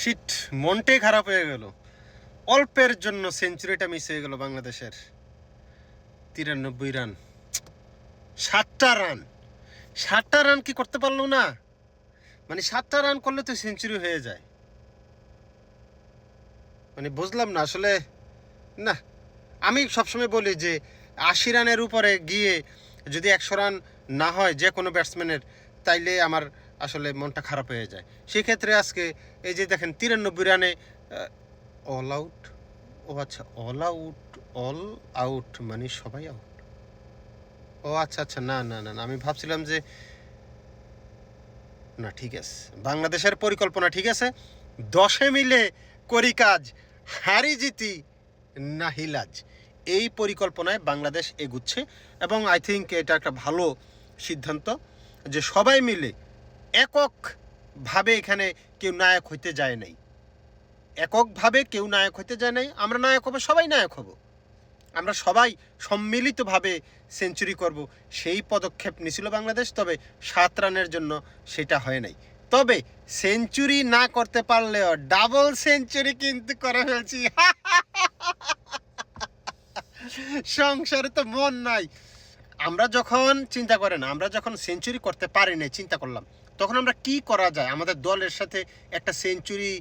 Sheet মনটাই খারাপ হয়ে গেল। অল্পের জন্য সেঞ্চুরিটা মিস হয়ে গেল বাংলাদেশের। তিরানব্বই রান সাতটা রান সাতটা রান কি করতে পারল না? মানে সাতটা রান করলে তো সেঞ্চুরি হয়ে যায়। মানে বুঝলাম না, আসলে না, আমি সবসময় বলি যে আশি রানের উপরে গিয়ে যদি একশো রান না হয় যে কোনো ব্যাটসম্যানের তাইলে আমার আসলে মনটা খারাপ হয়ে যায়। সেক্ষেত্রে আজকে এই যে দেখেন, তিরানব্বই রানে অল আউট ও আচ্ছা অল আউট অল আউট মানে সবাই আউট ও আচ্ছা আচ্ছা না না না আমি ভাবছিলাম যে না, ঠিক আছে। বাংলাদেশের পরিকল্পনা ঠিক আছে। দশে মিলে করি কাজ হারি জিতি, না হিলাজ। এই পরিকল্পনায় বাংলাদেশ এগুচ্ছে এবং আই থিঙ্ক এটা একটা ভালো সিদ্ধান্ত যে সবাই মিলে এককভাবে এখানে কেউ নায়ক হইতে যায় নাই। এককভাবে কেউ নায়ক হইতে যায় নাই, আমরা নায়ক হব, সবাই নায়ক হব। আমরা সবাই সম্মিলিতভাবে সেঞ্চুরি করব, সেই পদক্ষেপ নিছিল বাংলাদেশ, তবে সাত রানের জন্য সেটা হয় নাই। তবে সেঞ্চুরি না করতে পারলেও ডাবল সেঞ্চুরি কিন্তু করে ফেলছি। সংসারে তো মন নাই। আমরা যখন চিন্তা করেন, আমরা যখন সেঞ্চুরি করতে পারি নাই, চিন্তা করলাম, তখন আমরা কি করা যায়? আমাদের দলের সাথে একটা সেঞ্চুরি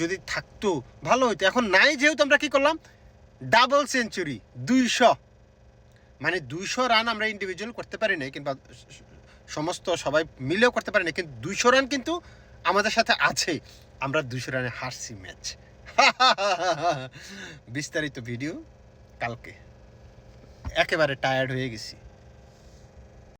যদি থাকতো, ভালো হতো এখন নাই যেহেতু আমরা কি করলাম? ডাবল সেঞ্চুরি দুইশো। মানে দুইশো রান আমরা ইন্ডিভিজুয়াল করতে পারি নাই, কিংবা সমস্ত সবাই মিলেও করতে পারি না কিন্তু দুইশো রান কিন্তু আমাদের সাথে আছে। আমরা দুইশো রানে হারছি ম্যাচ বিস্তারিত ভিডিও কালকে। একেবারে টায়ার্ড হয়ে গেছি।